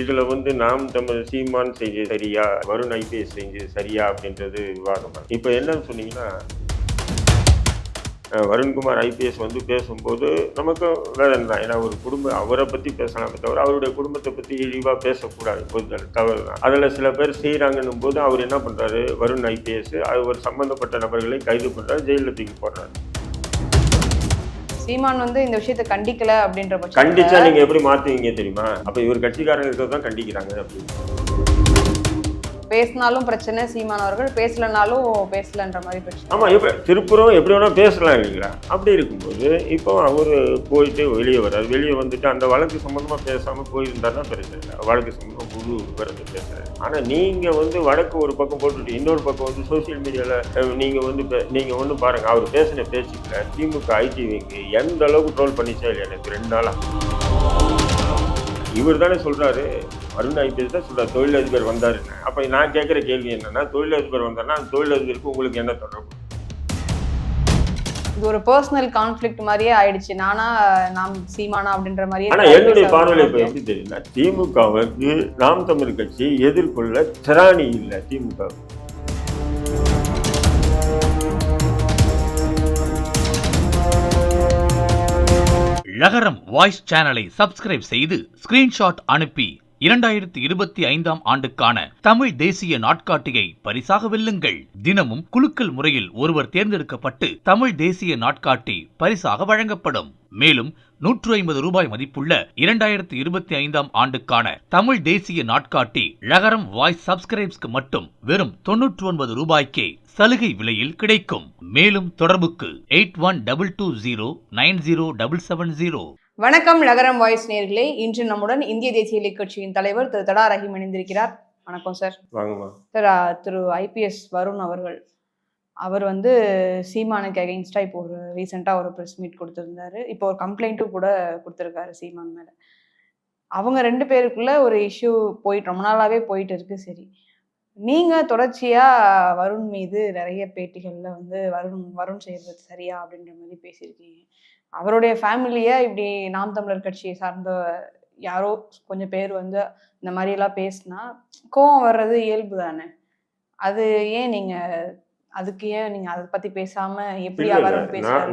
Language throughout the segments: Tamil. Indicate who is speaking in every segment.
Speaker 1: இதுல வந்து நாம் தமது சீமான் செஞ்சு சரியா வருண் ஐபிஎஸ் செஞ்சு சரியா அப்படின்றது விவாதம் இப்போ என்னன்னு சொன்னீங்கன்னா வருண்குமார் ஐபிஎஸ் வந்து பேசும்போது நமக்கு வேதனை தான் ஏன்னா ஒரு குடும்ப அவரை பற்றி பேசலாமே தவிர அவருடைய குடும்பத்தை பற்றி இழிவாக பேசக்கூடாது. பொதுதல் தவறு தான். அதில் சில பேர் செய்கிறாங்கன்னும் போது அவர் என்ன பண்ணுறாரு வருண் ஐபிஎஸ் அவர் சம்பந்தப்பட்ட நபர்களை கைது பண்ணுறாரு ஜெயிலில் தூக்கி போடுறாரு.
Speaker 2: சீமான் வந்து இந்த விஷயத்தை கண்டிக்கல அப்படின்ற
Speaker 1: கண்டிச்சா நீங்க எப்படி மாத்துவீங்க தெரியுமா? அப்ப இவர் கட்சிக்காரங்க இருக்கிறது தான் கண்டிக்கிறாங்க அப்படின்னு.
Speaker 2: பேசினாலும் பிரச்சனை சீமான் அவர்கள் பேசலனாலும் பேசலன்ற மாதிரி பிரச்சனை.
Speaker 1: ஆமாம் இப்போ திருப்புறம் எப்படி வேணால் பேசலாம் இல்லைங்களா அப்படி இருக்கும்போது இப்போ அவர் போயிட்டு வெளியே வர்றாரு. வெளியே வந்துட்டு அந்த வழக்கு சம்பந்தமா பேசாம போயிருந்தாருன்னா பிரச்சனை இல்லை. வழக்கு சம்மந்தமாக முழு விவரத்தை பேசுகிறேன் ஆனால் நீங்கள் வந்து வழக்கு ஒரு பக்கம் போட்டுட்டு இன்னொரு பக்கம் வந்து சோசியல் மீடியாவில் நீங்கள் வந்து பே- ஒன்று பாருங்கள் அவர் பேசின பேச்சுக்கல திமுக ஐடிவிக்கு எந்த அளவுக்கு ட்ரோல் பண்ணிச்சா இல்லையா? எனக்கு ரெண்டு நாளாக இவர் தானே சொல்கிறாரு அருண் ஐபிஎஸ் தான் சொல்றாரு தொழிலதிபர் வந்தாருன்னு அப்ப நான் கேட்குற கேள்வி என்னன்னா தொழிலதிபர் வந்தாருன்னா அந்த தொழிலதிபருக்கு உங்களுக்கு என்ன தொடர்பு?
Speaker 2: இது ஒரு பர்சனல் கான்ஃபிளிக்ட் மாதிரியே ஆயிடுச்சு. நானா நாம் சீமானா அப்படின்ற மாதிரியே
Speaker 1: ஆனா என்னுடைய பார்வையில் இப்ப எப்படி தெரியுதுன்னா திமுகவுக்கு நாம் தமிழ் கட்சி எதிர்கொள்ள திராணி இல்லை திமுக.
Speaker 3: லகரம் வாய்ஸ் சேனலை சப்ஸ்கிரைப் செய்து ஸ்கிரீன்ஷாட் அனுப்பி இரண்டாயிரத்தி இருபத்தி ஐந்தாம் ஆண்டுக்கான தமிழ் தேசிய நாட்காட்டியை பரிசாக வெல்லுங்கள். தினமும் குலுக்கல் முறையில் ஒருவர் தேர்ந்தெடுக்கப்பட்டு தமிழ் தேசிய நாட்காட்டி பரிசாக வழங்கப்படும். மேலும் நூற்று ஐம்பது ரூபாய் மதிப்புள்ள இரண்டாயிரத்தி இருபத்தி ஐந்தாம் ஆண்டுக்கான தமிழ் தேசிய நாட்காட்டி லகரம் வாய்ஸ் சப்ஸ்கிரைப்ஸ்க்கு மட்டும் வெறும் தொன்னூற்று ஒன்பது ரூபாய்க்கே சலுகை விலையில் கிடைக்கும். மேலும் தொடர்புக்கு eight one double two zero nine zero double seven zero.
Speaker 2: வணக்கம் நகரம் வாய்ஸ் நேர்களே. இன்று நம்முடன் இந்திய தேசிய இலக்கிய கட்சியின் தலைவர் திரு தடா ரஹீம் இணைந்திருக்கிறார். வணக்கம் சார். சார் திரு ஐபிஎஸ் வருண் அவர்கள் அவர் வந்து சீமானுக்கு அகைன்ஸ்டா இப்போ ஒரு ரீசெண்டாக ஒரு ப்ரெஸ் மீட் கொடுத்துருந்தாரு. இப்போ ஒரு கம்ப்ளைண்ட்டும் கூட கொடுத்துருக்காரு சீமான் மேலே. அவங்க ரெண்டு பேருக்குள்ள ஒரு இஷ்யூ போயிட்டு ரொம்ப நாளாவே போயிட்டு இருக்கு சரி. நீங்க தொடர்ச்சியா வருண் மீது நிறைய பேட்டிகள்ல வந்து வருண் வருண் செய்யறது சரியா அப்படின்ற மாதிரி பேசியிருக்கீங்க. அவருடைய ஃபேமிலியை இப்படி நாம் தமிழர் கட்சியை சார்ந்த யாரோ கொஞ்சம் பேர் வந்து இந்த மாதிரி எல்லாம் பேசினா கோவம் வர்றது இயல்பு தானே? அது ஏன் நீங்க அதுக்கு ஏன் நீங்க அதை பத்தி பேசாம எப்படி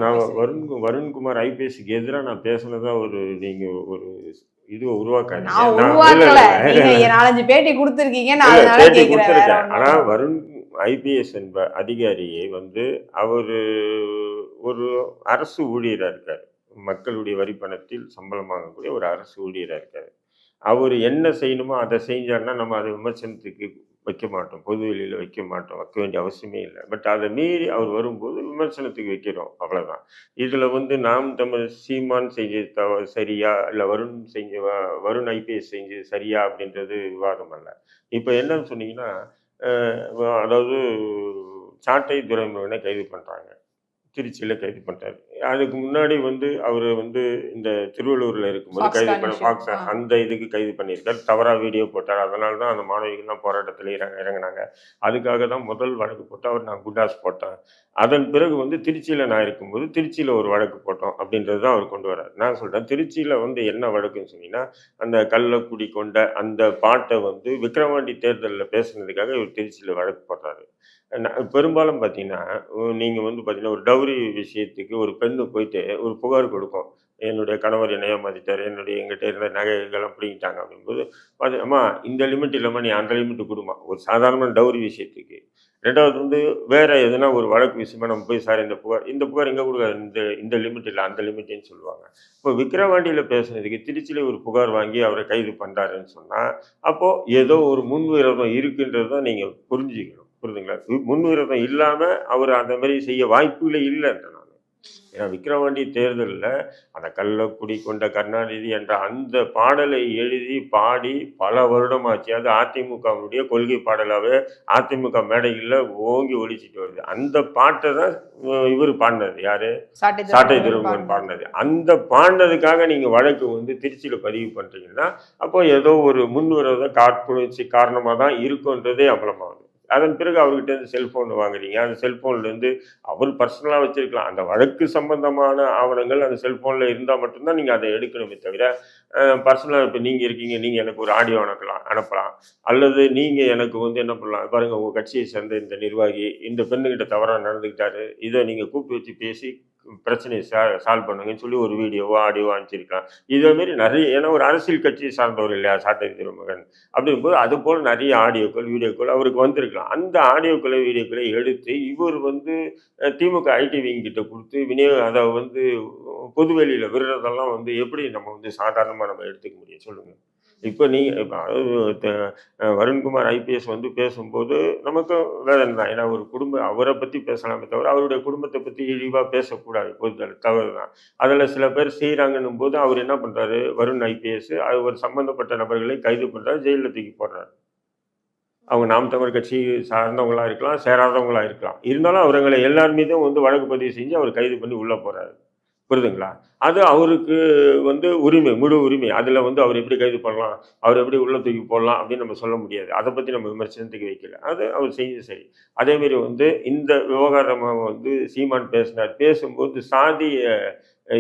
Speaker 1: நான் வருண் வருண்குமார் ஐபிஎஸ்க்கு எதிராக நான் பேசுனதா ஒரு நீங்க ஒரு இது உருவாக்காதீங்க
Speaker 2: நான் உருவாக்கல நீங்க. நாலஞ்சு பேட்டி கொடுத்துருக்கீங்க நான் அதனால
Speaker 1: பேட்டி
Speaker 2: கேக்குறேன்
Speaker 1: கொடுத்திருக்கேன். ஆனா
Speaker 2: ஒண்ணும் இல்ல.
Speaker 1: வருண் ஐபிஎஸ் என்ப அதிகாரியை வந்து அவர் ஒரு அரசு ஊழியராக இருக்கார் மக்களுடைய வரி பணத்தில் சம்பளம் வாங்கக்கூடிய ஒரு அரசு ஊழியராக இருக்கார் அவர் என்ன செய்யணுமோ அதை செஞ்சாருன்னா நம்ம அதை விமர்சனத்துக்கு வைக்க மாட்டோம் பொது வெளியில் வைக்க மாட்டோம் வைக்க வேண்டிய அவசியமே இல்லை. பட் அதை மீறி அவர் வரும்போது விமர்சனத்துக்கு வைக்கிறோம் அவ்வளோதான் இதில் வந்து நாம் தமிழ் சீமான் செஞ்ச தவ சரியா இல்லை வருண் செஞ்ச வருண் ஐபிஎஸ் செஞ்சு சரியா அப்படின்றது விவாதம் அல்ல. இப்போ என்னன்னு சொன்னீங்கன்னா அதாவது சாட்டை துறைமுகனை கைது பண்ணுறாங்க திருச்சியில் கைது பண்ணிட்டாரு அதுக்கு முன்னாடி வந்து அவர் வந்து இந்த திருவள்ளூரில் இருக்கும்போது கைது. பண்ண ஃபாக்ஸ்
Speaker 2: ஆ.
Speaker 1: அந்த இதுக்கு கைது பண்ணியிருக்காரு. தவறாக வீடியோ போட்டார். அதனால தான் அந்த மாணவிகள்லாம் போராட்டத்தில் இறங்க இறங்குனாங்க. அதுக்காக தான் முதல் வழக்கு போட்டு அவர் நான் குண்டாஸ் போட்டேன். அதன் பிறகு வந்து திருச்சியில் நான் இருக்கும்போது திருச்சியில் ஒரு வழக்கு போட்டோம் அப்படின்றது தான் அவர் கொண்டு வரார் நான் சொல்கிறேன் திருச்சியில் வந்து என்ன வழக்குன்னு சொன்னீங்கன்னா அந்த கள்ளக்குடி கொண்ட அந்த பாட்டை வந்து விக்கிரவாண்டி தேர்தலில் பேசுனதுக்காக இவர் திருச்சியில் வழக்கு போடுறாரு. பெரும்பாலும் பார்த்தீங்கன்னா நீங்கள் வந்து பார்த்தீங்கன்னா ஒரு டவுரி விஷயத்துக்கு ஒரு பெண்ணு போயிட்டு ஒரு புகார் கொடுக்கும். என்னுடைய கணவர் என்னைய மதித்தார் என்னுடைய எங்கிட்ட இருந்த நகைகள்லாம் பிடிங்கிட்டாங்க அப்படிங்கும்போது அது அம்மா இந்த லிமிட் இல்லாமல் நீ அந்த லிமிட் கொடுமா ஒரு சாதாரண டவுரி விஷயத்துக்கு. ரெண்டாவது வந்து வேறு எதுனா ஒரு வழக்கு விஷயமா நம்ம போய் சார் இந்த புகார் இந்த புகார் எங்கே கொடுக்காது? இந்த இந்த லிமிட் இல்லை அந்த லிமிட்டுன்னு சொல்லுவாங்க. இப்போ விக்கிரவாண்டியில் பேசுனதுக்கு திருச்சியில் ஒரு புகார் வாங்கி அவரை கைது பண்ணுறாருன்னு சொன்னால் அப்போது ஏதோ ஒரு முன்விரோதம் விரோதம் தான் நீங்கள் புரிஞ்சுக்கணும். புரியுதுங்களா முன்விரோதம் இல்லாமல் அவர் அந்த மாதிரி செய்ய வாய்ப்புகளே இல்லைன்ற நான். ஏன்னா விக்கிரவாண்டி தேர்தலில் அந்த கள்ளக்குடி கொண்ட கருணாநிதி என்ற அந்த பாடலை எழுதி பாடி பல வருடமாச்சு. அது அதிமுகவுடைய கொள்கை பாடலாகவே அதிமுக மேடைகளில் ஓங்கி ஒழிச்சிட்டு வருது. அந்த பாட்டை தான் இவர் பாடினது. யாரு?
Speaker 2: சாட்டை
Speaker 1: திருமகன். பாடினது. அந்த பாடினதுக்காக நீங்க வழக்கு வந்து திருச்சியில பதிவு பண்றீங்கன்னா அப்போ ஏதோ ஒரு முன்விரோத காற்புணர்ச்சி காரணமா தான் இருக்குன்றதே அமலமாகுது அதன் பிறகு அவர்கிட்ட இருந்து செல்போன் வாங்குறீங்க. அந்த செல்ஃபோன்லேருந்து அவர் பர்சனலாக வச்சிருக்கலாம். அந்த வழக்கு சம்பந்தமான ஆவணங்கள் அந்த செல்ஃபோனில் இருந்தால் மட்டும்தான் நீங்கள் அதை எடுக்கணுமே தவிர பர்சனலாக இப்போ நீங்கள் இருக்கீங்க நீங்கள் எனக்கு ஒரு ஆடியோ அனுப்பலாம் அனுப்பலாம். அல்லது நீங்கள் எனக்கு வந்து என்ன பண்ணலாம்? பாருங்கள் உங்கள் கட்சியை சேர்ந்த இந்த நிர்வாகி இந்த பெண்ணுகிட்ட தவறாக நடந்துக்கிட்டாரு இதை நீங்கள் கூப்பிட்டு வச்சு பேசி பிரச்சனையை சா சால்வ் பண்ணுங்கன்னு சொல்லி ஒரு வீடியோவோ ஆடியோவோ அனுப்பிச்சிருக்கலாம். இதே மாதிரி நிறைய ஏன்னா ஒரு அரசியல் கட்சியை சார்ந்தவர் இல்லையா சாட்டை திருமகன்? அப்படிங்கும்போது அது போல் நிறைய ஆடியோக்கள் வீடியோக்கள் அவருக்கு வந்திருக்கலாம். அந்த ஆடியோக்களை வீடியோக்களை எடுத்து இவர் வந்து திமுக ஐடி விங் கிட்ட கொடுத்து விநியோக அதை வந்து பொதுவெளியில் விடுறதெல்லாம் வந்து எப்படி நம்ம வந்து சாதாரணமாக நம்ம எடுத்துக்க முடியும்? சொல்லுங்கள் இப்போ நீங்கள் அதாவது வருண்குமார் ஐபிஎஸ் வந்து பேசும்போது நமக்கு வேதனை தான். ஏன்னா ஒரு குடும்ப அவரை பற்றி பேசலாமே தவிர அவருடைய குடும்பத்தை பற்றி இழிவாக பேசக்கூடாது. பொறுத்தவரை தவறு தான். அதில் சில பேர் செய்கிறாங்கன்னும் போது அவர் என்ன பண்ணுறாரு வருண் ஐபிஎஸ் அவர் சம்மந்தப்பட்ட நபர்களை கைது பண்ணுறாரு ஜெயிலில் தூக்கி போடுறாரு. அவங்க நாம் தமிழ் கட்சி சார்ந்தவங்களாக இருக்கலாம் சேராதவங்களாக இருக்கலாம். இருந்தாலும் அவர்களை எல்லார் மீதும் வந்து வழக்கு பதிவு செஞ்சு அவர் கைது பண்ணி உள்ளே போகிறாரு புரியுதுங்களா அது அவருக்கு வந்து உரிமை முழு உரிமை. அதில் வந்து அவர் எப்படி கைது பண்ணலாம் அவர் எப்படி உள்ள தூக்கி போடலாம் அப்படின்னு நம்ம சொல்ல முடியாது. அதை பற்றி நம்ம விமர்சனத்துக்கு வைக்கல. அது அவர் செஞ்சு சரி. அதேமாரி வந்து இந்த விவகாரமாக வந்து சீமான் பேசினார். பேசும்போது சாதிய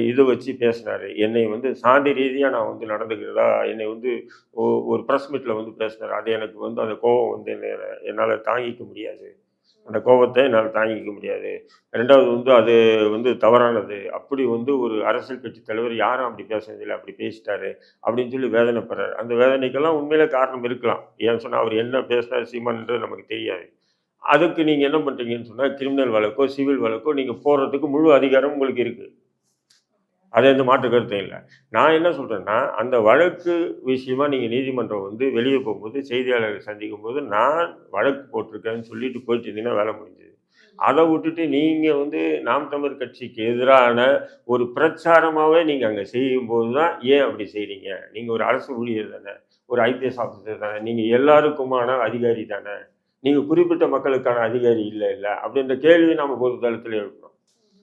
Speaker 1: இதை வச்சு பேசினார். என்னை வந்து சாதி ரீதியாக நான் வந்து நடந்துக்கிறதா? என்னை வந்து ஒ- ஒரு ப்ரெஸ் மீட்டில் வந்து பேசினார். அது எனக்கு வந்து அந்த கோபம் வந்து என்ன என்னால் தாங்கிக்க முடியாது. அந்த கோபத்தை என்னால் தாங்கிக்க முடியாது. ரெண்டாவது வந்து அது வந்து தவறானது. அப்படி வந்து ஒரு அரசியல் கட்சி தலைவர் யாரும் அப்படி பேசுனதில்லை அப்படி பேசிட்டாரு அப்படின்னு சொல்லி வேதனைப்படுறாரு. அந்த வேதனைக்கெல்லாம் உண்மையில காரணம் இருக்கலாம். ஏன்னு சொன்னால் அவர் என்ன பேசினார் சீமான்ன்றது நமக்கு தெரியாது. அதுக்கு நீங்கள் என்ன பண்ணுறீங்கன்னு சொன்னால் கிரிமினல் வழக்கோ சிவில் வழக்கோ நீங்கள் போடுறதுக்கு முழு அதிகாரம் உங்களுக்கு இருக்குது அது எந்த மாற்று கருத்தும் இல்லை. நான் என்ன சொல்கிறேன்னா அந்த வழக்கு விஷயமா நீங்கள் நீதிமன்றம் வந்து வெளியே போகும்போது செய்தியாளர்கள் சந்திக்கும் போது நான் வழக்கு போட்டிருக்கேன்னு சொல்லிட்டு போயிட்டு இருந்தீங்கன்னா வேலை முடிஞ்சது. அதை விட்டுட்டு நீங்கள் வந்து நாம் தமிழ் கட்சிக்கு எதிரான ஒரு பிரச்சாரமாகவே நீங்கள் அங்கே செய்யும்போது தான் ஏன் அப்படி செய்கிறீங்க நீங்கள் ஒரு அரசு ஊழியர் தானே ஒரு ஐபிஎஸ் ஆஃபீஸர் தானே நீங்கள் எல்லாருக்குமான அதிகாரி தானே நீங்கள் குறிப்பிட்ட மக்களுக்கான அதிகாரி இல்லை இல்லை அப்படின்ற கேள்வி நம்ம பொது தளத்தில் எழுப்புறோம்.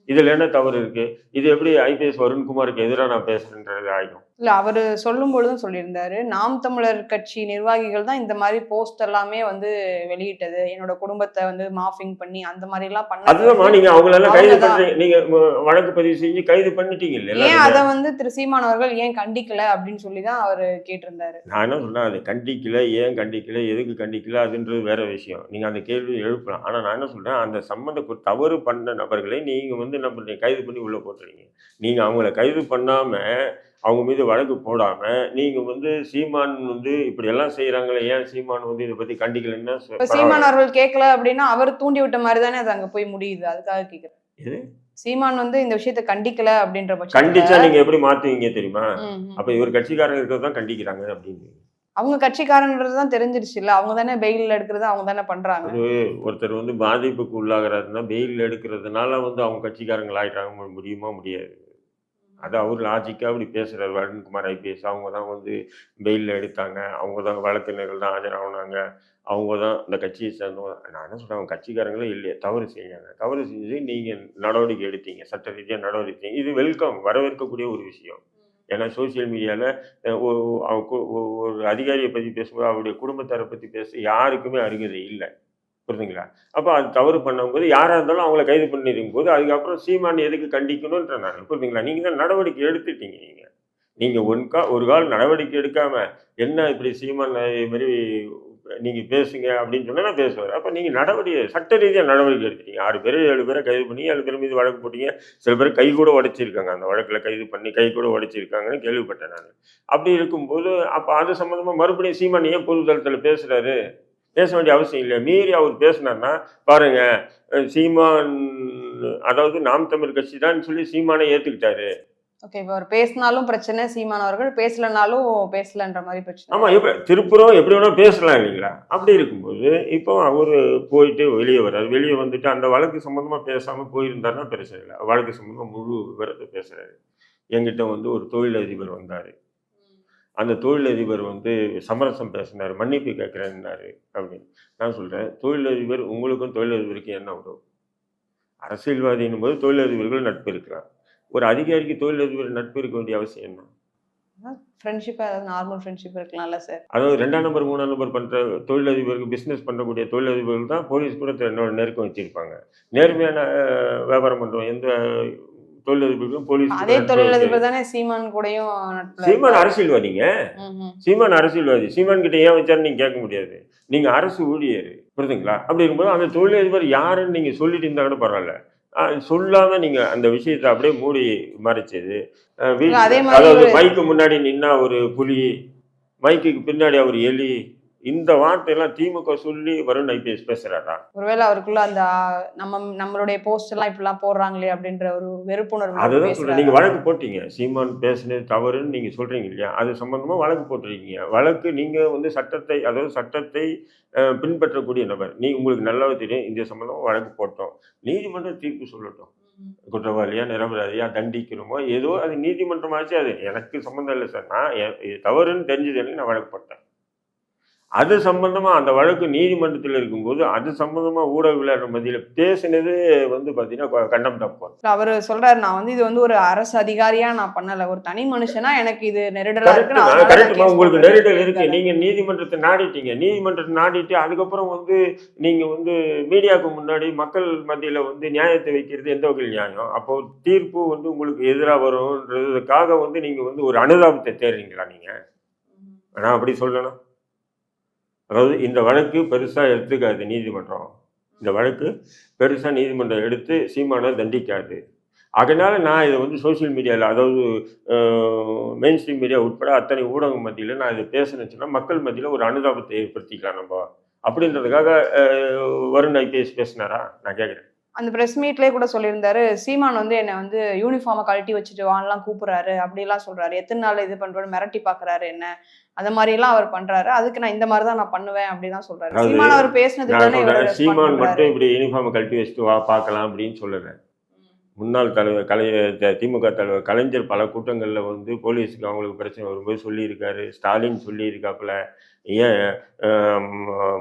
Speaker 1: இதில் என்ன தவறு இருக்குது இது எப்படி ஐபிஎஸ் வருண்குமாருக்கு எதிராக நான் பேசுகிறேன்றது ஆகும்
Speaker 2: இல்ல அவரு சொல்லும் பொழுதும் சொல்லியிருந்தாரு. நாம் தமிழர் கட்சி நிர்வாகிகள் தான் இந்த மாதிரி போஸ்ட் எல்லாமே வந்து வெளியிட்டது. என்னோட குடும்பத்தை வந்து மாஃபிங் பண்ணி அந்த மாதிரி எல்லாம்
Speaker 1: அதுதான்
Speaker 2: பண்ண
Speaker 1: நீங்க அவங்களெல்லாம் கைது. பண்றீங்க. நீங்க வழக்கு பதிவு செஞ்சு கைது பண்ணிட்டீங்க
Speaker 2: ஏன் அத வந்து திரு சீமான் அவர்கள் ஏன் கண்டிக்கல அப்படின்னு சொல்லி தான் அவரு கேட்டிருந்தாரு.
Speaker 1: நான் என்ன சொன்னேன் அது கண்டிக்கல ஏன் கண்டிக்கல எதுக்கு கண்டிக்கல அதுன்றது வேற விஷயம். நீங்க அந்த கேள்வி எழுப்பலாம். ஆனா நான் என்ன சொல்றேன் அந்த சம்மந்த தவறு பண்ண நபர்களை நீங்க வந்து என்ன பண்றீங்க? கைது பண்ணி உள்ள போட்டுறீங்க. நீங்க அவங்கள கைது பண்ணாம அவங்க மீது வழக்கு போடாம நீங்க வந்து சீமான் வந்து இப்படி எல்லாம் செய்யறாங்களே ஏன் சீமான் வந்து இதை பத்தி கண்டிக்கலன்னா.
Speaker 2: சீமான் அவர்கள் கேட்கல அப்படின்னா அவர் தூண்டி விட்ட மாதிரி தானே அது அங்க போய் முடியுது அதுக்காக கேக்குறேன்
Speaker 1: எது?
Speaker 2: சீமான் வந்து இந்த விஷயத்த கண்டிக்கல அப்படின்ற பட்சத்துல
Speaker 1: கண்டிச்சா நீங்க எப்படி மாத்துவீங்க தெரியுமா. அப்ப இவர் கட்சிக்காரங்க இருக்கிறது தான் கண்டிக்கிறாங்க அப்படின்னு
Speaker 2: அவங்க கட்சிக்காரன்றது தான் தெரிஞ்சிருச்சு இல்ல அவங்க தானே பெயில் எடுக்கிறது அவங்க தானே பண்றாங்க
Speaker 1: ஒரு ஒருத்தர் வந்து பாதிப்புக்கு உள்ளாகிறாருன்னா பெயில் எடுக்கிறதுனால வந்து அவங்க கட்சிக்காரங்கள் ஆயிட்டாங்க முடியுமா முடியாது அது அவர் லாஜிக்காக அப்படி பேசுகிறார் வருண்குமார் ஐபிஎஸ் அவங்க தான் வந்து பெயிலில் எடுத்தாங்க. அவங்க தான் வழக்கறிஞர்கள் தான் ஆஜராகினாங்க அவங்க தான் இந்த கட்சியை சேர்ந்தவங்க. நான் என்ன சொல்கிறேன் அவங்க கட்சிக்காரங்களே இல்லையே. தவறு செஞ்சாங்க தவறு செஞ்சு நீங்கள் நடவடிக்கை எடுத்தீங்க. சட்ட ரீதியாக நடவடிக்கை இது வெல்கம் வரவேற்கக்கூடிய ஒரு விஷயம். ஏன்னா சோஷியல் மீடியாவில் ஒரு அதிகாரியை பற்றி பேசும்போது அவருடைய குடும்பத்தாரை பற்றி பேச யாருக்குமே அருகதை இல்லை. புரியுதுங்களா அப்போ அது தவறு பண்ணும்போது யாராக இருந்தாலும் அவங்கள கைது பண்ணிருக்கும் போது அதுக்கப்புறம் சீமான் எதுக்கு கண்டிக்கணுன்ற நான் புரியுதுங்களா நீங்கள் தான் நடவடிக்கை எடுத்துட்டீங்க நீங்கள் நீங்கள் ஒன்கா ஒரு கால் நடவடிக்கை எடுக்காமல் என்ன இப்படி சீமான் இது மாதிரி நீங்கள் பேசுங்க அப்படின்னு சொன்னால் நான் பேசுவார். அப்போ நீங்கள் நடவடிக்கை சட்ட ரீதியாக நடவடிக்கை எடுத்துட்டீங்க. ஆறு பேர் ஏழு பேரை கைது பண்ணி ஏழு பேர் மீது வழக்கு போட்டீங்க. சில பேர் கை கூட உடைச்சிருக்காங்க. அந்த வழக்கில் கைது பண்ணி கை கூட உடைச்சிருக்காங்கன்னு கேள்விப்பட்டேன் நான். அப்படி இருக்கும்போது அப்போ அது சம்மந்தமாக மறுபடியும் சீமான் ஏன் பொது தளத்தில் பேசுகிறாரு பேச வேண்டிய அவசியம் இல்லை மீறி அவர் பேசினார்னா பாருங்க சீமான் அதாவது நாம் தமிழ் கட்சி தான் சொல்லி சீமானை ஏத்துக்கிட்டாரு.
Speaker 2: ஓகே இப்போ அவர் பேசினாலும் பிரச்சனை சீமான் அவர்கள் பேசலனாலும் பேசலன்ற மாதிரி பிரச்சனை.
Speaker 1: ஆமா இப்ப திருப்புறம் எப்படி வேணா பேசலாம் இல்லைங்களா? அப்படி இருக்கும்போது இப்போ அவர் போயிட்டு வெளியே வர்றாரு. வெளியே வந்துட்டு அந்த வழக்கு சம்பந்தமா பேசாம போயிருந்தாருன்னா பிரச்சனை இல்லை. வழக்கு சம்பந்தமா முழு விவரத்தை பேசுறாரு. என்கிட்ட வந்து ஒரு தொழிலதிபர் வந்தாரு. அந்த தொழிலதிபர் வந்து சமரசம் பேசினார் மன்னிப்பு கேட்குறேன்னாரு அப்படின்னு. நான் சொல்கிறேன் தொழிலதிபர் உங்களுக்கும் தொழிலதிபருக்கும் என்ன உறவு? அரசியல்வாதின்னும் போது தொழிலதிபர்கள் நட்பு இருக்கலாம் ஒரு அதிகாரிக்கு தொழிலதிபர் நட்பு இருக்க வேண்டிய அவசியம் என்ன?
Speaker 2: ஃப்ரெண்ட்ஷிப் அதாவது நார்மல் ஃப்ரெண்ட்ஷிப் இருக்கலாம்ல சார்
Speaker 1: அதாவது ரெண்டாம் நம்பர் மூணாம் நம்பர் பண்ணுற தொழிலதிபருக்கு பிஸ்னஸ் பண்ணக்கூடிய தொழிலதிபர்கள் தான் போலீஸ் கூட என்னோட நெருக்கம் வச்சிருப்பாங்க. நேர்மையான வியாபாரம் பண்ணுறோம் எந்த தொழிலதிபருக்கும் போலீஸ்
Speaker 2: அதே தொழிலதிபர் தானே? சீமான் கூடயும்
Speaker 1: சீமான். அரசியல்வாதிங்க. சீமான் அரசியல்வாதி. சீமான் கிட்ட ஏன் வச்சாரு நீங்க கேட்க முடியாது. நீங்க அரசு ஊழியர். புரியுதுங்களா அப்படி இருக்கும்போது அந்த தொழிலதிபர் யாருன்னு நீங்க சொல்லிட்டு இருந்தா கூட பரவாயில்ல. சொல்லாம நீங்க அந்த விஷயத்தை அப்படியே மூடி மறைச்சது. அதாவது மைக்கு முன்னாடி நின்னா ஒரு புலி மைக்குக்கு பின்னாடி அவர் எலி இந்த வார்த்தையெல்லாம் திமுக சொல்லி வருண் ஐபிஎஸ் பேசுறாரா?
Speaker 2: ஒருவேளை அவருக்குள்ள அந்த நம்ம நம்மளுடைய போஸ்ட் எல்லாம் இப்படிலாம் போடுறாங்களே அப்படின்ற ஒரு வெறுப்புணர்வு
Speaker 1: அதுதான் சொல்றேன். நீங்க வழக்கு போட்டீங்க. சீமான் பேசுனது தவறுன்னு நீங்க சொல்றீங்க இல்லையா? அது சம்பந்தமா வழக்கு போட்டிருக்கீங்க. வழக்கு நீங்க வந்து சட்டத்தை அதாவது சட்டத்தை பின்பற்றக்கூடிய நபர். நீ உங்களுக்கு நல்லாவே தெரியும். இந்த சம்பந்தமா வழக்கு போட்டோம். நீதிமன்றம் தீர்ப்பு சொல்லட்டும். குற்றவாளியா நிரபராதியா தண்டிக்கணுமோ? ஏதோ அது நீதிமன்றமாச்சு. அது எனக்கு சம்மந்தம் இல்லை சார். நான் தவறுன்னு தெரிஞ்சது எனக்கு நான் வழக்கு போட்டேன். அது சம்பந்தமா அந்த வழக்கு நீதிமன்றத்தில் இருக்கும்போது அது சம்பந்தமா ஊடகவியலாளர் மத்தியில் பேசினது வந்து பார்த்தீங்கன்னா கண்டம் தப்பு
Speaker 2: இல்ல, அவரு சொல்றாரு நான் வந்து இது வந்து ஒரு அரசு அதிகாரியா நான் பண்ணல. ஒரு தனி மனுஷனா எனக்கு இது நெருடலா இருக்கு
Speaker 1: கரெக்டுமா உங்களுக்கு. நெருடல் இருக்கு. நீங்க நீதிமன்றத்தை நாடிட்டீங்க. நீதிமன்றத்தை நாடிட்டு அதுக்கப்புறம் வந்து நீங்க வந்து மீடியாவுக்கு முன்னாடி மக்கள் மத்தியில வந்து நியாயத்தை வைக்கிறது எந்த வகையில் நியாயம்? அப்போ தீர்ப்பு வந்து உங்களுக்கு எதிராக வரும்ன்றதுக்காக வந்து நீங்க வந்து ஒரு அனுதாபத்தை தேடுறீங்களா நீங்க? நான் அப்படி சொல்லணும். அதாவது இந்த வழக்கு பெருசாக எடுத்துக்காது நீதிமன்றம். இந்த வழக்கு பெருசாக நீதிமன்றம் எடுத்து சீமானை தண்டிக்காது. அதனால் நான் இதை வந்து சோஷியல் மீடியாவில் அதாவது மெயின் ஸ்ட்ரீம் மீடியா உட்பட அத்தனை ஊடகம் மத்தியில் நான் இதை பேசணும்னு மக்கள் மத்தியில் ஒரு அனுதாபத்தை ஏற்படுத்திக்கலாம் நம்ம. அப்படின்றதுக்காக வருண் ஐபிஎஸ் பேசினாரா? நான் கேட்குறேன்.
Speaker 2: அந்த பிரஸ் மீட்லயே கூட சொல்லியிருந்தாரு சீமான் வந்து என்னை வந்து யூனிஃபார்மை கழட்டி வச்சுட்டு வான்லாம் கூப்பிடுறாரு அப்படிலாம் சொல்றாரு. எத்தனை நாள் இது பண்றாரு மிரட்டி பாக்குறாரு என்ன? அந்த மாதிரி எல்லாம் அவர் பண்றாரு. அதுக்கு நான் இந்த மாதிரி தான் நான் பண்ணுவேன் அப்படிதான் சொல்றாரு.
Speaker 1: அதாவது
Speaker 2: சீமான் அவர் தானே respond
Speaker 1: சீமான். மட்டும் இப்படி யூனிஃபார்மை கழட்டி வச்சுட்டு வா பார்க்கலாம் அப்படின்னு சொல்லுறேன். முன்னாள் தலைவர் கலை திமுக தலைவர் கலைஞர் பல கூட்டங்களில் வந்து போலீஸுக்கு அவங்களுக்கு பிரச்சனை வரும்போது சொல்லியிருக்காரு. ஸ்டாலின் சொல்லியிருக்காப்புல. ஏன்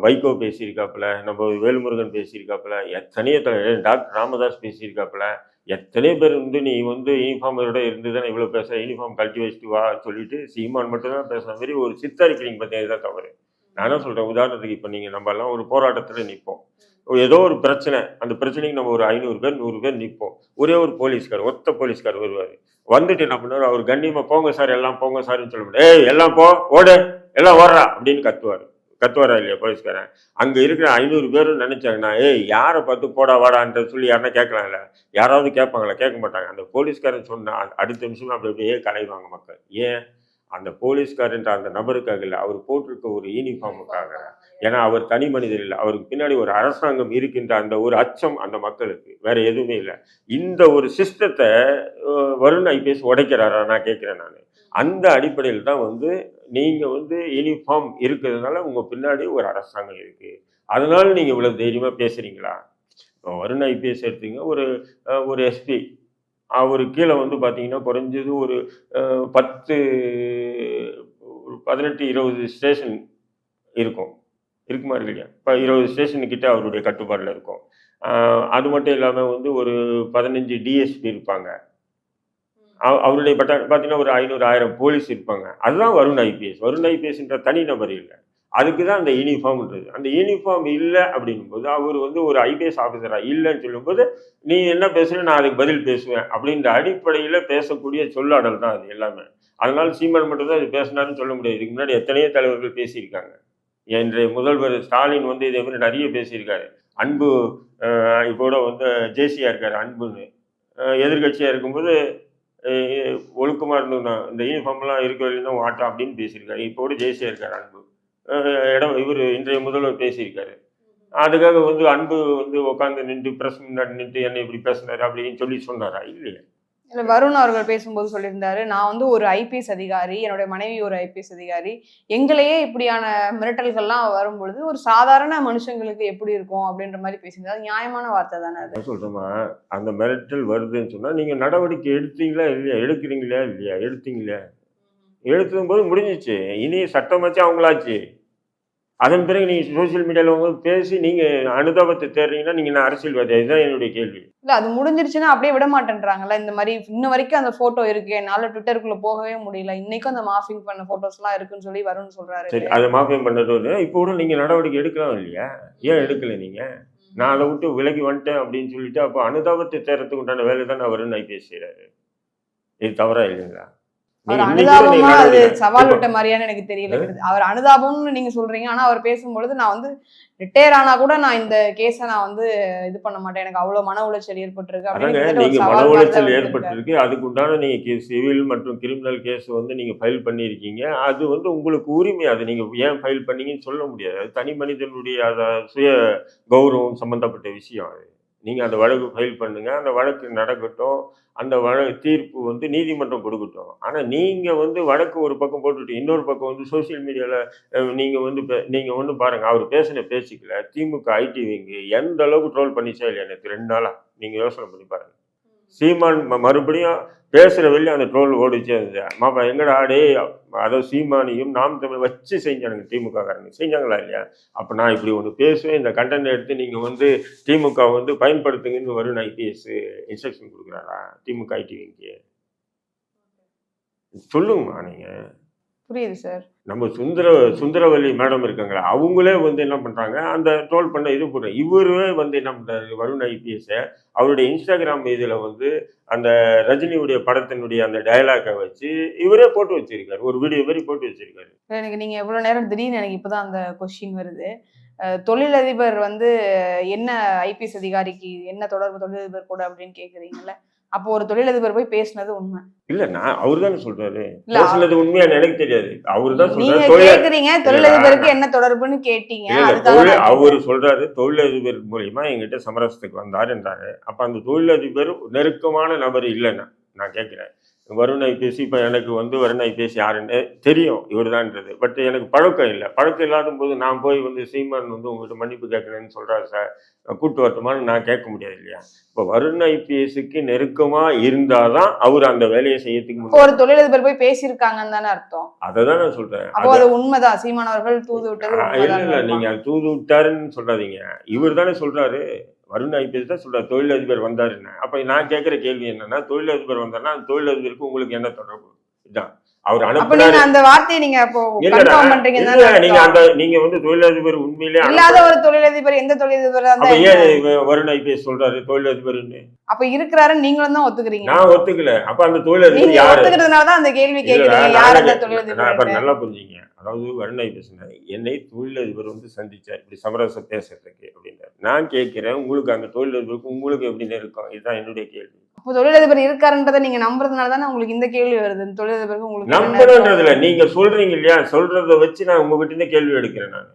Speaker 1: வைகோ பேசியிருக்காப்புல. நம்ம வேல்முருகன் பேசியிருக்காப்புல. எத்தனையோ தலைவர் டாக்டர் ராமதாஸ் பேசியிருக்காப்புல. எத்தனை பேர் வந்து நீ வந்து யூனிஃபார்மோட இருந்து தானே இவ்வளோ பேச யூனிஃபார்ம் கழட்டி வச்சுட்டு வா சொல்லிட்டு சீமான் மட்டும்தான் பேசுற மாதிரி ஒரு சித்தரிக்கிறீங்க பார்த்தீங்கன்னா இதுதான் தவறு. நான் என்ன சொல்கிறேன் உதாரணத்துக்கு இப்போ நீங்கள் நம்ம எல்லாம் ஒரு போராட்டத்தில் நிற்போம் ஏதோ ஒரு பிரச்சனை அந்த பிரச்சனைக்கு நம்ம ஒரு ஐநூறு பேர் நூறு பேர் நிற்போம் ஒரே ஒரு போலீஸ்கார் ஒத்த போலீஸ்கார் வருவார். வந்துட்டு என்ன பண்ணுவார்? அவர் கண்ணியமாக போங்க சார் எல்லாம் போங்க சார்னு சொல்ல முடியாது. ஏய் எல்லாம் போ ஓடு எல்லாம் ஓடுறா அப்படின்னு கத்துவார். கத்துவாரா இல்லையா போலீஸ்காரன்? அங்கே இருக்கிற ஐநூறு பேரும் நினைச்சாங்கன்னா ஏய் யாரை பார்த்து போடா வாடான்ற சொல்லி யாருன்னா கேட்கலாம்ல? யாராவது கேட்பாங்களா? கேட்க மாட்டாங்க. அந்த போலீஸ்காரன் சொன்னால் அடுத்த நிமிஷம் அப்படி அப்படியே கலைவாங்க மக்கள். ஏன்? அந்த போலீஸ்காரன்ற அந்த நபருக்காக இல்லை அவர் போட்டிருக்க ஒரு யூனிஃபார்முக்காக ஏன்னா அவர் தனி மனிதர் இல்லை. அவருக்கு பின்னாடி ஒரு அரசாங்கம் இருக்கின்ற அந்த ஒரு அச்சம் அந்த மக்களுக்கு. வேற எதுவுமே இல்லை. இந்த ஒரு சிஸ்டத்தை வருண் ஐபிஎஸ் உடைக்கிறாரா? நான் கேட்குறேன் நான். அந்த அடிப்படையில் தான் வந்து நீங்கள் வந்து யூனிஃபார்ம் இருக்கிறதுனால உங்கள் பின்னாடி ஒரு அரசாங்கம் இருக்குது அதனால நீங்கள் இவ்வளோ தைரியமாக பேசுறீங்களா? வருண் ஐபிஎஸ் எடுத்தீங்க ஒரு ஒரு எஸ்பி அவர் கீழே வந்து பார்த்தீங்கன்னா குறைஞ்சது ஒரு பத்து பதினெட்டு இருபது ஸ்டேஷன் இருக்கும். இருக்குமா இல்லையா? இப்போ இருபது ஸ்டேஷன் கிட்ட அவருடைய கட்டுப்பாடில் இருக்கும். அது மட்டும் இல்லாமல் வந்து ஒரு பதினஞ்சு டிஎஸ்பி இருப்பாங்க. அவ- அவருடைய பட்ட பார்த்தீங்கன்னா ஒரு ஐநூறு ஆயிரம் போலீஸ் இருப்பாங்க. அதுதான் வருண் ஐபிஎஸ். வருண் ஐபிஎஸ்ன்ற தனி நபர் இல்லை. அதுக்கு தான் அந்த யூனிஃபார்ம்ன்றது அந்த யூனிஃபார்ம் இல்லை அப்படிங்கும்போது அவர் வந்து ஒரு ஐபிஎஸ் ஆஃபீஸராக இல்லைன்னு சொல்லும்போது நீ என்ன பேசுற நான் அதுக்கு பதில் பேசுவேன் அப்படின்ற அடிப்படையில் பேசக்கூடிய சொல்லாடல் தான் அது எல்லாமே. அதனால சீமான் மட்டும் தான் இது பேசினாருன்னு சொல்ல முடியாது. இதுக்கு முன்னாடி எத்தனையோ தலைவர்கள் பேசியிருக்காங்க. இன்றைய முதல்வர் ஸ்டாலின் வந்து இதே மாதிரி நிறைய பேசியிருக்காரு. அன்பு இப்போ கூட வந்து ஜேசியாக இருக்கார் அன்புன்னு. எதிர்கட்சியாக இருக்கும்போது ஒழுக்கமாக இருந்தோம்னா இந்த யூனிஃபார்ம்லாம் இருக்க வரையும் தான் அப்படின்னு பேசியிருக்காரு. இப்போ கூட ஜேசியாக இருக்கார் அன்பு. இடம் இவர் இன்றைய முதல்வர் பேசியிருக்காரு. அதுக்காக வந்து அன்பு வந்து உட்காந்து நின்று பிரஸ் முன்னாடி நின்று என்ன இப்படி பேசினாரு அப்படின்னு சொல்லி சொன்னாரா? இல்லையா.
Speaker 2: இல்ல வருண் அவர்கள் பேசும்போது சொல்லியிருந்தாரு நான் வந்து ஒரு ஐபிஎஸ் அதிகாரி என்னுடைய மனைவி ஒரு ஐபிஎஸ் அதிகாரி. எங்களையே இப்படியான மிரட்டல்கள்லாம் வரும்பொழுது ஒரு சாதாரண மனுஷங்களுக்கு எப்படி இருக்கும் அப்படின்ற மாதிரி பேசியிருந்தாரு. நியாயமான வார்த்தை தானே அது?
Speaker 1: சொல்றோமா? அந்த மிரட்டல் வருதுன்னு சொன்னா நீங்க நடவடிக்கை எடுத்தீங்களா இல்லையா? எடுக்கிறீங்களா இல்லையா? எடுத்தீங்களா? எடுத்தும் போது முடிஞ்சிச்சு. இனி சட்டம் வச்சு அவங்களாச்சு. அதன் பிறகு நீங்க சோசியல் மீடியால வந்து பேசி நீங்க அனுதாபத்தை தேடுறீங்கன்னா நீங்க நான் அரசியல்வாதி? அதுதான் என்னுடைய கேள்வி.
Speaker 2: இல்ல அது முடிஞ்சிருச்சுன்னா அப்படியே விட மாட்டேன்றாங்கல்ல. இந்த மாதிரி இன்ன வரைக்கும் அந்த போட்டோ இருக்கு. என்னால ட்விட்டருக்குள்ள போகவே முடியல. இன்னைக்கும் அந்த மாஃபிங் பண்ண போட்டோஸ் எல்லாம் இருக்குன்னு சொல்லி வருண் சொல்றாரு.
Speaker 1: சரி அதை மாஃபியம் பண்ணது இப்போ கூட நீங்க நடவடிக்கை எடுக்கலாம் இல்லையா? ஏன் எடுக்கல நீங்க? நான் அதை விட்டு விலகி வந்துட்டேன் அப்படின்னு சொல்லிட்டு அப்போ அனுதாபத்தை தேர்றதுக்கு உண்டான வேலை தான் அவருன்னு ஐபிஎஸ் செய்யறாரு இது தவறா இல்லைங்களா?
Speaker 2: அவர் அனுதாபமா அது சவால் விட்ட மாதிரியான எனக்கு தெரியல அவர் அனுதாபம்னு நீங்க சொல்றீங்க. ஆனா அவர் பேசும்பொழுது நான் வந்து ரிட்டையர் ஆனா கூட நான் இந்த கேஸ நான் வந்து இது பண்ண மாட்டேன். எனக்கு அவ்வளவு மன உளைச்சல் ஏற்பட்டிருக்கு அப்படின்னு
Speaker 1: நீங்க மன உளைச்சல். ஏற்பட்டிருக்கு. அதுக்கு உண்டான நீங்க சிவில் மற்றும் கிரிமினல் கேஸ் வந்து நீங்க ஃபைல் பண்ணியிருக்கீங்க. அது வந்து உங்களுக்கு உரிமை. அது நீங்க ஏன் ஃபைல் பண்ணீங்கன்னு சொல்ல முடியாது. அது தனி மனிதனுடைய சுய கௌரவம் சம்பந்தப்பட்ட விஷயம் அது. நீங்கள் அந்த வழக்கு ஃபைல் பண்ணுங்கள் அந்த வழக்கு நடக்கட்டும். அந்த வழக்கு தீர்ப்பு வந்து நீதிமன்றம் கொடுக்கட்டும். ஆனால் நீங்கள் வந்து வழக்கு ஒரு பக்கம் போட்டுட்டு இன்னொரு பக்கம் வந்து சோஷியல் மீடியாவில் நீங்கள் வந்து பே- நீங்க வந்து பாருங்கள் அவர் பேசின பேச்சுக்கல திமுக ஐடி விங்கு எந்த அளவுக்கு ட்ரோல் பண்ணிச்சா இல்லையா? எனக்கு ரெண்டு நாளாக நீங்கள் யோசனை பண்ணி பாருங்கள் சீமான் ம- மறுபடியும் பேசுகிற வெளியே அந்த ட்ரோல் ஓடிச்சே. அந்த மாப்பா எங்கடா ஆடே அதோ சீமானியும் நாம் தமிழ் வச்சு செஞ்சானுங்க திமுக காரங்க செஞ்சாங்களா இல்லையா? அப்போ நான் இப்படி ஒன்று பேசுவேன். இந்த கண்டென்ட் எடுத்து நீங்கள் வந்து திமுக வந்து பயன்படுத்துங்கன்னு வரும் ஐபிஎஸ் இன்ஸ்ட்ரக்ஷன் கொடுக்குறாரா? திமுக ஐடிவிக்கு சொல்லுங்கம்மா நீங்கள்
Speaker 2: புரியுது சார்.
Speaker 1: நம்ம சுந்தர சுந்தரவல்லி மேடம் இருக்காங்களா அவங்களே வந்து என்ன பண்றாங்க அந்த ட்ரோல் பண்ண இது போடுற இவரே வந்து என்ன பண்றாரு வருண் ஐபிஎஸ் அவருடைய இன்ஸ்டாகிராம் இதுல வந்து அந்த ரஜினியுடைய படத்தினுடைய அந்த டயலாக்கை வச்சு இவரே போட்டு வச்சிருக்காரு ஒரு வீடியோ மாதிரி போட்டு வச்சிருக்காரு.
Speaker 2: எனக்கு நீங்க எவ்வளவு நேரம் திடீர்னு எனக்கு இப்பதான் அந்த கொஸ்டின் வருது. தொழிலதிபர் வந்து என்ன ஐபிஎஸ் அதிகாரிக்கு என்ன தொடர்பு தொழிலதிபர் கூட அப்படின்னு கேக்குறீங்கல்ல அப்போ ஒரு தொழிலதிபர் போய் பேசினது உண்மை.
Speaker 1: இல்ல நான் அவர் தானே சொல்றாரு பேசுனது உண்மையா எனக்கு தெரியாது. அவர் தான்
Speaker 2: கேக்குறீங்க தொழிலதிபருக்கு என்ன தொடர்புன்னு கேட்டீங்க
Speaker 1: அவர் சொல்றாரு தொழிலதிபர் மூலியமா எங்கிட்ட சமரசத்துக்கு வந்தார் என்றாரு அப்ப அந்த தொழிலதிபர் நெருக்கமான நபர் இல்லைன்னா நான் கேட்கிறேன் வருண் ஐபிஎஸ் இப்ப எனக்கு வந்து வருண் ஐபிஎஸ் யாருன்னு தெரியும் இவர்தான்ன்றது பட் எனக்கு பழக்கம் இல்லை. பழக்கம் இல்லாத போது நான் போய் வந்து சீமான் வந்து உங்ககிட்ட மன்னிப்பு கேட்கணும்னு சொல்றாரு சார். கூட்டு வரட்டுமான்னு நான் கேட்க முடியாது இல்லையா? இப்போ வருண் ஐபிஎஸ்க்கு நெருக்கமா இருந்தாதான் அவர் அந்த வேலையை செய்யறதுக்கு முடியும்
Speaker 2: ஒரு தொழிலதிபர் போய் பேசியிருக்காங்கன்னு தானே அர்த்தம்.
Speaker 1: அதை தான் நான் சொல்றேன்.
Speaker 2: அப்போ அது உண்மைதான். சீமான் அவர்கள் தூது விட்டது
Speaker 1: இல்ல இல்ல.
Speaker 2: உண்மைதான்
Speaker 1: நீங்க அது தூது விட்டாருன்னு சொல்லாதீங்க. இவர் தானே சொல்றாரு. வருண் ஐபிஎஸ் தான் சொல்கிறார் தொழிலதிபர் வந்தாருன்னு. அப்போ நான் கேட்குற கேள்வி என்னென்னா தொழிலதிபர் வந்தாருன்னா அந்த தொழிலதிபருக்கு உங்களுக்கு என்ன தொடர்பு? இதுதான் அவர்
Speaker 2: நீங்க அந்த வார்த்தையை நீங்க அப்போ
Speaker 1: இல்லடா,
Speaker 2: கன்ஃபார்ம் பண்றீங்க
Speaker 1: நீங்க அந்த நீங்க வந்து தொழிலதிபர் உண்மையிலே
Speaker 2: இல்லாத. ஒரு தொழிலதிபர் எந்த தொழிலதிபர்
Speaker 1: அப்ப ஏன் வருண் ஐபிஎஸ் சொல்றாரு தொழிலதிபர்னு?
Speaker 2: அப்ப இருக்கிறாருன்னு நீங்களும் தான் ஒத்துக்கிறீங்க.
Speaker 1: நான் ஒத்துக்கல. அப்ப அந்த தொழிலதிபர் யாரு?
Speaker 2: ஒத்துக்கிறதுனால தான் அந்த கேள்வி கேக்குறீங்க யார் அந்த தொழிலதிபர்
Speaker 1: அப்ப நல்லா புரிஞ்சுங்க அதாவது வருணை பேசினார். என்னை தொழிலதிபர் வந்து சந்திச்சார். இப்படி சமரசம் பேசுறதுக்கு அப்படின்னாரு. நான் கேட்கிறேன் உங்களுக்கு அந்த தொழிலதிபருக்கு உங்களுக்கு எப்படி நெருக்கம்? இதுதான் என்னுடைய கேள்வி.
Speaker 2: அப்போ தொழிலதிபர் இருக்காருன்றதை நீங்க நம்புறதுனால தானே உங்களுக்கு இந்த கேள்வி வருது. தொழிலதிபருக்கு உங்களுக்கு
Speaker 1: நம்பணுன்றதுல நீங்க சொல்றீங்க இல்லையா? சொல்றத வச்சு நான் உங்ககிட்ட இருந்து கேள்வி எடுக்கிறேன் நான்.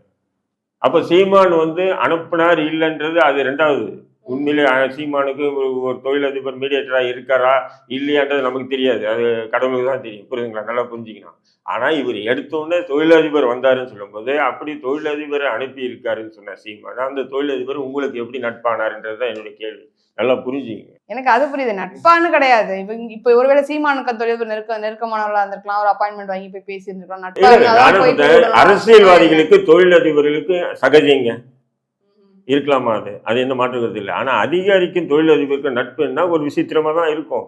Speaker 1: அப்ப சீமான் வந்து அனுப்புனார் இல்லைன்றது அது ரெண்டாவது. உண்மையிலே சீமானுக்கு ஒரு தொழிலதிபர் மீடியேட்டரா இருக்காரா? இல்லையான்றது நமக்கு தெரியாது. அது கடவுளுக்கு தான் தெரியும். புரியுதுங்களா? நல்லா புரிஞ்சுக்கணும். ஆனா இவர் எடுத்த உடனே தொழிலதிபர் வந்தாருன்னு சொல்லும்போது அப்படி தொழிலதிபரை அனுப்பி இருக்காருன்னு சொன்ன சீமான் அந்த தொழிலதிபர் உங்களுக்கு எப்படி நட்பானாருன்றது தான் என்னுடைய கேள்வி. நல்லா புரிஞ்சுக்கங்க.
Speaker 2: எனக்கு அது புரியுது. நட்பான்னு கிடையாது. இவங்க இப்ப ஒருவேளை சீமானுக்கு தொழிலதிபர் நெருக்க நெருக்கமானவர்களா இருந்திருக்கலாம். ஒரு அப்பாயின்மெண்ட் வாங்கி போய் பேசி இருந்திருக்கலாம்.
Speaker 1: அரசியல்வாதிகளுக்கு தொழிலதிபர்களுக்கு சகஜங்க. இருக்கலாமா அது? அது எந்த மாற்றுக்கிறது இல்லை. ஆனால் அதிகாரிக்கும் தொழிலதிபருக்கும் நட்புன்னா ஒரு விசித்திரமாக தான் இருக்கும்.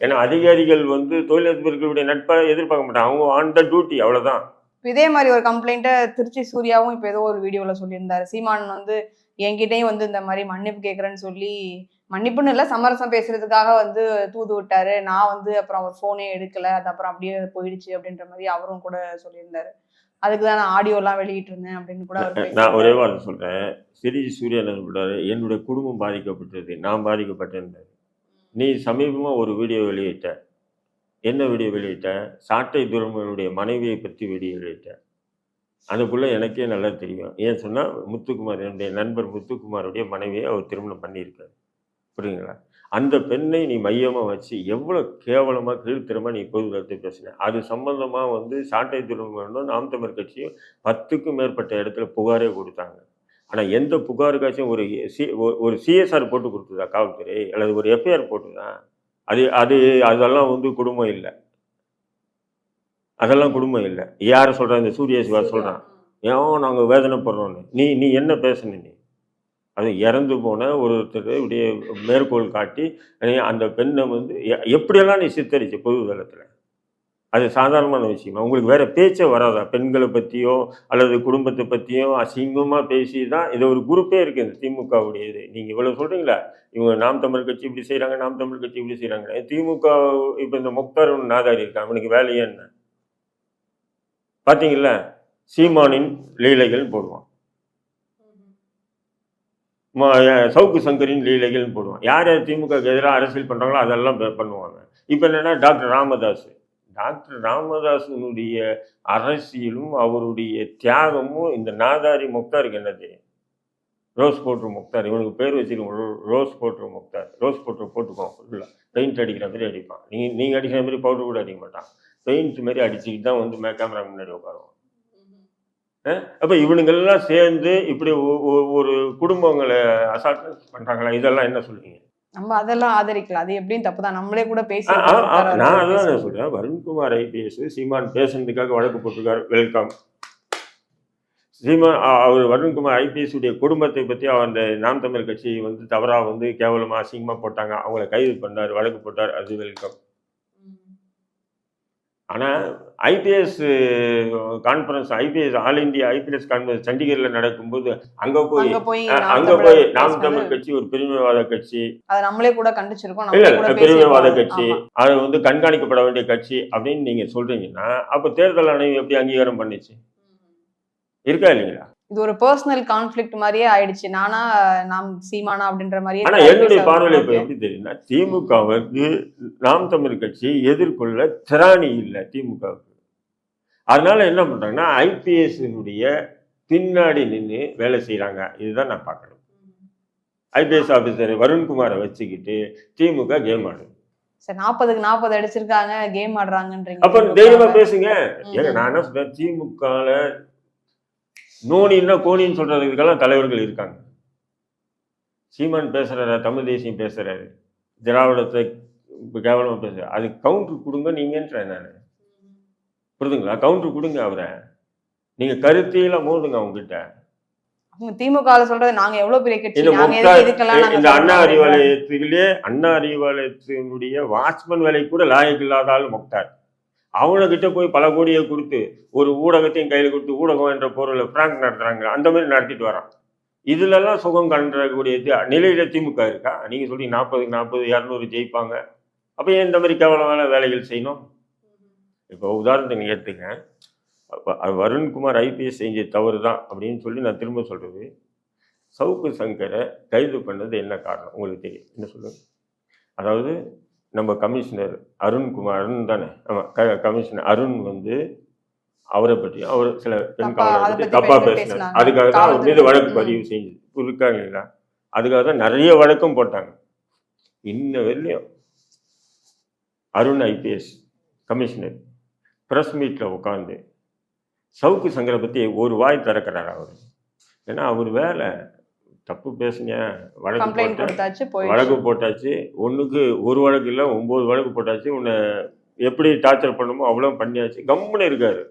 Speaker 1: ஏன்னா அதிகாரிகள் வந்து தொழிலதிபர்களுடைய நட்பை எதிர்பார்க்க மாட்டாங்க. அவங்க ஆன் த டியூட்டி
Speaker 2: அவ்வளோதான் இதே மாதிரி ஒரு கம்ப்ளைண்ட்டை திருச்சி சூர்யாவும் இப்போ ஏதோ ஒரு வீடியோவில் சொல்லியிருந்தாரு. சீமான் வந்து என்கிட்டயும் வந்து இந்த மாதிரி மன்னிப்பு கேட்குறேன்னு சொல்லி மன்னிப்புன்னு இல்லை சமரசம் பேசுறதுக்காக வந்து தூது விட்டாரு. நான் வந்து அப்புறம் அவர் ஃபோனே எடுக்கல. அது அப்புறம் அப்படியே போயிடுச்சு அப்படின்ற மாதிரி அவரும் கூட சொல்லியிருந்தாரு. அதுக்கு தான் நான் ஆடியோலாம் வெளியிட்டு இருந்தேன் அப்படின்னு கூட
Speaker 1: நான். ஒரே வார்த்தை சொல்றேன். சிறி சூர்யா என்ன சொல்றாரு? என்னுடைய குடும்பம் பாதிக்கப்பட்டது நான் பாதிக்கப்பட்டேன் நீ சமீபமா ஒரு வீடியோ வெளியிட்ட. என்ன வீடியோ வெளியிட்ட? சாட்டை துருமனுடைய மனைவியை பற்றி வீடியோ வெளியிட்ட. அதுக்குள்ள எனக்கே நல்லா தெரியும். ஏன் சொன்னா முத்துக்குமார் என்னுடைய நண்பர் முத்துக்குமாருடைய மனைவியை அவர் திருமணம் பண்ணியிருக்காரு. புரியுங்களா அந்த பெண்ணை நீ மையமா வச்சு எவ்வளவு கேவலமா கீழ்த்தரமா நீ பொது கருத்து பேசின? அது சம்பந்தமா வந்து சாட்டை துருமனும் நாம் தமிழ் கட்சியும் பத்துக்கும் மேற்பட்ட இடத்துல புகாரே கொடுத்தாங்க. ஆனா எந்த புகாருக்காச்சும் ஒரு சி ஒரு- சிஎஸ்ஆர் போட்டு கொடுத்ததா காவல்துறை? அல்லது ஒரு எஃப்ஐஆர் போட்டுதா? அது அது அதெல்லாம் வந்து குடும்பம் இல்லை. அதெல்லாம் குடும்பம் இல்லை. யார் சொல்றா? இந்த சூரிய சிவா சொல்றான் ஏன் நாங்கள் வேதனைப்படுறோன்னு நீ நீ என்ன பேசுன நீ? அது இறந்து போன ஒருத்தர் இப்படியே மேற்கோள் காட்டி அந்த பெண்ணை வந்து எ- எப்படியெல்லாம் நீ சித்தரிச்ச பொது தளத்தில் அது சாதாரணமான விஷயமா? உங்களுக்கு வேறு பேச்சே வராதா? பெண்களை பற்றியோ அல்லது குடும்பத்தை பற்றியோ அசிங்கமாக பேசி தான் இது ஒரு குரூப்பே இருக்குது இந்த திமுகவுடைய இது நீங்கள் இவ்வளோ சொல்கிறீங்களா இவங்க நாம் தமிழ் கட்சி இப்படி செய்கிறாங்க நாம் தமிழ் கட்சி இப்படி செய்கிறாங்க திமுக இப்போ இந்த முக்தார் நாதாரி இருக்கான் அவனுக்கு வேலையே என்ன? பார்த்தீங்களா சீமானின் லீலைகள் போடுவான். சவுக்கு சங்கரின் லீலைகள்னு போடுவான். யார் யார் திமுக எதிராக அரசியல் பண்ணுறாங்களோ அதெல்லாம் பண்ணுவாங்க. இப்போ என்னென்னா டாக்டர் ராமதாஸ் டாக்டர் ராமதாஸினுடைய அரசியலும் அவருடைய தியாகமும் இந்த நாதாரி முக்தாருக்கு என்ன தெரியும் ரோஸ் போட்ரு முக்தார். இவனுக்கு பேர் வச்சுருக்கோம் ரோஸ் போட்ரு முக்தார். ரோஸ் போட்ரு போட்டுக்குவோம் ஃபுல்லாக பெயிண்ட் அடிக்கிற மாதிரி அடிப்பான். நீங்கள் நீங்கள் அடிக்கிற மாதிரி பவுடர் கூட அடிக்க மாட்டான். பெயிண்ட் மாதிரி அடிச்சுக்கிட்டு தான் வந்து மே- கேமரா முன்னாடி உட்காருவான். அப்போ இவனுங்கெல்லாம் சேர்ந்து இப்படி ஒரு குடும்பங்களை அசால்ட் பண்ணுறாங்களா இதெல்லாம் என்ன சொல்றீங்க?
Speaker 2: நம்ம அதெல்லாம் ஆதரிக்கல. அது எப்படியும் தப்பு தான் நம்மளே கூட பேசி
Speaker 1: நான் அதான் நான் சொல்றேன். வருண்குமார் ஐபிஎஸ் சீமான் பேசுனதுக்காக வழக்கு போட்டிருக்காரு. வெல்கம் சீமான் அவர் வருண்குமார் ஐபிஎஸ் உடைய குடும்பத்தை பற்றி அவர் அந்த நாம் தமிழ் கட்சி வந்து தவறாக வந்து கேவலமாக அசிங்கமாக போட்டாங்க. அவங்கள கைது பண்ணார் வழக்கு போட்டார். அது வெல்கம் ஆனால் IPS conference IPS all India IPS conference சண்டிகரில் நடக்கும்போது அங்கே போய்
Speaker 2: அங்க போய் நாம்
Speaker 1: தமிழ் கட்சி ஒரு பிரிவினைவாத கட்சி.
Speaker 2: நம்மளே கூட கண்டிச்சிருக்கோம்
Speaker 1: இல்ல
Speaker 2: பேசியிருக்கோம்.
Speaker 1: கட்சி. அது வந்து கண்காணிக்கப்பட வேண்டிய கட்சி அப்படின்னு நீங்க சொல்றீங்கன்னா அப்ப தேர்தல் ஆணையம் எப்படி அங்கீகாரம் பண்ணுச்சு? இருக்கா இல்லைங்களா?
Speaker 2: இது ஒரு பர்சனல் கான்ஃபிளிக்ட் மாதிரியே ஆயிடுச்சு. நானா நாம் சீமானா அப்படின்ற மாதிரியே
Speaker 1: ஆனா என்னுடைய பார்வையில இப்ப எப்படி தெரியுதுன்னா திமுக வந்து நாம் தமிழ் கட்சி எதிர்கொள்ள திராணி இல்லை திமுகவுக்கு. அதனால என்ன பண்றாங்கன்னா ஐபிஎஸ்னுடைய பின்னாடி நின்று வேலை செய்றாங்க. இதுதான் நான் பார்க்கணும். ஐபிஎஸ் ஆபீசர் வருண்குமாரை வச்சுக்கிட்டு திமுக கேம் ஆடுது.
Speaker 2: சரி நாற்பதுக்கு நாற்பது அடிச்சிருக்காங்க கேம் ஆடுறாங்கன்றீங்க.
Speaker 1: அப்ப தைரியமா பேசுங்க. ஏங்க நான் என்ன சொல்றேன்? திமுகல நோனின்னா கோனின்னு சொல்றதுக்கெல்லாம் தலைவர்கள் இருக்காங்க. சீமான் பேசுறாரு தமிழ் தேசியம் பேசுறாரு. திராவிடத்தை இப்ப கேவலமா பேசுறாரு. அது கவுண்டர் கொடுங்க நீங்கன்றேன் நான். புரிதுங்களா? கவுண்டர் கொடுங்க அவரை. நீங்க கருத்தியில மோதுங்க அவங்க கிட்ட
Speaker 2: அவங்க திமுக சொல்றது நாங்க எவ்வளவு பெரிய கட்சி
Speaker 1: இந்த அண்ணா அறிவாலயத்திலே அண்ணா அறிவாலயத்தினுடைய வாட்ச்மேன் வேலை கூட லாயக்கு இல்லாத ஆள் முக்தார் அவங்ககிட்ட போய் பல கோடியை கொடுத்து ஒரு ஊடகத்தையும் கையில் கொடுத்து ஊடகம் என்ற பொருளை பிராங்க் நடத்துகிறாங்க அந்த மாதிரி நடத்திட்டு வரான். இதுலலாம் சுகம் கண்டக்கூடிய நிலையில் நிலையில திமுக இருக்கா? நீங்கள் சொல்லி நாற்பதுக்கு நாற்பது இரநூறு ஜெயிப்பாங்க. அப்போ ஏன் இந்த மாதிரி கேவலமான வேலைகள் செய்யணும்? இப்போ உதாரணத்துக்கு நீங்க எடுத்துங்க. அது வருண்குமார் ஐபிஎஸ் செஞ்ச தவறு தான் அப்படின்னு சொல்லி நான் திரும்ப சொல்கிறது சவுக்கு சங்கரை கைது பண்ணது என்ன காரணம்? உங்களுக்கு தெரியும். என்ன சொல்லுங்க அதாவது நம்ம கமிஷனர் அருண்குமார் அருண் தானே ஆமாம் க கமிஷனர் அருண் வந்து அவரை பற்றி அவர் சில பெண் காவலரை தப்பாக
Speaker 2: பேசி-
Speaker 1: பேசினார். அதுக்காக தான் அவர் மீது. வழக்கு. பதிவு செஞ்சு இருக்காங்க இல்லைங்களா அதுக்காக தான் நிறைய வழக்கும் போட்டாங்க இன்ன வரையிலையும் அருண் ஐபிஎஸ் கமிஷனர் ப்ரெஸ் மீட்டில் உட்காந்து சவுக்கு சங்கரை பற்றி ஒரு வாய் திறக்கிறார் அவர் ஏன்னா அவர் வேலை தப்பு பேசுங்க. வழக்கு
Speaker 2: கம்ப்ளைண்ட்
Speaker 1: போட்டு
Speaker 2: கொடுத்தாச்சு
Speaker 1: வழக்கு போட்டாச்சு. ஒன்றுக்கு ஒரு வழக்கு இல்லை ஒம்பது வழக்கு போட்டாச்சு. உன்னை எப்படி டார்ச்சர் பண்ணுமோ அவ்வளோ பண்ணியாச்சு. கம்முன்னு இருக்காரு.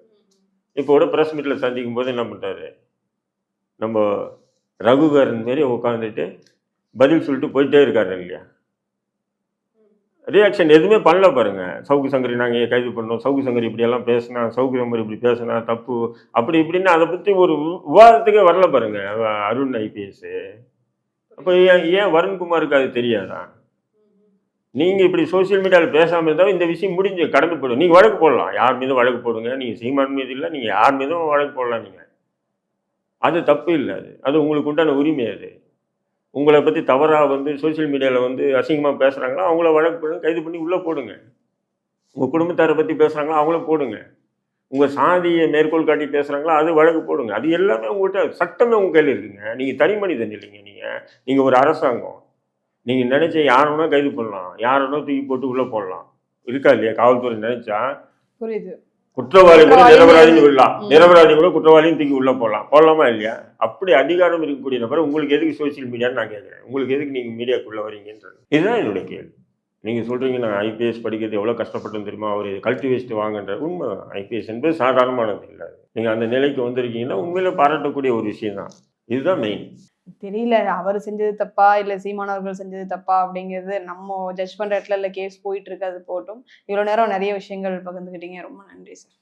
Speaker 1: இப்போ கூட ப்ரெஸ் மீட்டில் சந்திக்கும் போது என்ன பண்ணுறாரு நம்ம ரகுகரன் மாரி உட்காந்துட்டு பதில் சொல்லிட்டு போயிட்டே இருக்காரு இல்லையா? ரியாக்ஷன் எதுவுமே பண்ணல பாருங்க. சவுக்கு சங்கரி நாங்கள் கைது பண்ணோம். சவுக்கு சங்கரி இப்படியெல்லாம் பேசினா சவுக்கு சங்கரி இப்படி பேசினா தப்பு. அப்படி இப்படின்னு அதை பற்றி ஒரு விவாதத்துக்கே வரல பாருங்க. அருண் ஐபிஎஸ் அப்போ ஏன் ஏன் வருண்குமாருக்கு அது தெரியாதா? நீங்கள் இப்படி சோஷியல் மீடியாவில் பேசாமல் இருந்தாலும் இந்த விஷயம் முடிஞ்சு கடந்து போயிடும். நீங்கள் வழக்கு போடலாம். யார் மீதும் வழக்கு போடுங்க. நீங்கள் சீமான் மீது இல்லை நீங்கள் யார் மீதும் வழக்கு போடலாம் நீங்கள் அது தப்பு இல்லை அது. அது உங்களுக்கு உண்டான உரிமை அது. உங்களை பற்றி தவறாக வந்து சோஷியல் மீடியாவில் வந்து அசிங்கமாக பேசுகிறாங்களோ அவங்கள வழக்கு போடுங்க கைது பண்ணி உள்ளே போடுங்க. உங்கள் குடும்பத்தாரை பற்றி பேசுகிறாங்களோ அவங்கள போடுங்க. உங்கள் சாதியை மேற்கோள் காட்டி பேசுகிறாங்களோ அது வழக்கு போடுங்க. அது எல்லாமே உங்கள்கிட்ட சட்டமே உங்கள் கையில் இருக்குங்க. நீங்கள் தனி மனிதன் இல்லைங்க நீங்கள் நீங்கள் ஒரு அரசாங்கம். நீங்கள் நினச்ச யாரோனா கைது பண்ணலாம். யாரோனா தூக்கி போட்டு உள்ளே போடலாம். இருக்கா இல்லையா? காவல்துறை நினச்சா?
Speaker 2: புரியுது.
Speaker 1: குற்றவாளி. கூட நிரபராதின்னு விடலாம். நிரபராதி கூட குற்றவாளியும் தூக்கி உள்ள போடலாம். போடலாமா இல்லையா? அப்படி அதிகாரம் இருக்கக்கூடிய நபர் உங்களுக்கு எதுக்கு சோசியல் மீடியான்னு நான் கேட்குறேன். உங்களுக்கு எதுக்கு நீங்க மீடியாக்குள்ள வரீங்கன்றது. இதுதான் என்னுடைய கேள்வி. நீங்கள் சொல்கிறீங்க நான் ஐபிஎஸ் படிக்கிறது எவ்வளோ கஷ்டப்பட்டேன்னு தெரியுமா? அவர் வச்சுட்டு வாங்கன்ற உண்மை ஐபிஎஸ் என்பது சாதாரணமானது இல்லை. நீங்கள் அந்த நிலைக்கு வந்திருக்கீங்கன்னா உண்மையில பாராட்டக்கூடிய ஒரு விஷயம் தான் இதுதான் மெயின்
Speaker 2: தெரியல அவர் செஞ்சது தப்பா இல்லை சீமானவர்கள் செஞ்சது தப்பா அப்படிங்கிறது நம்ம ஜட்ஜ் பண்ற இடத்துல இல்லை கேஸ் போயிட்டு இருக்கு அது போட்டும். இவ்வளோ நேரம் நிறைய விஷயங்கள் பகிர்ந்துக்கிட்டீங்க ரொம்ப நன்றி சார்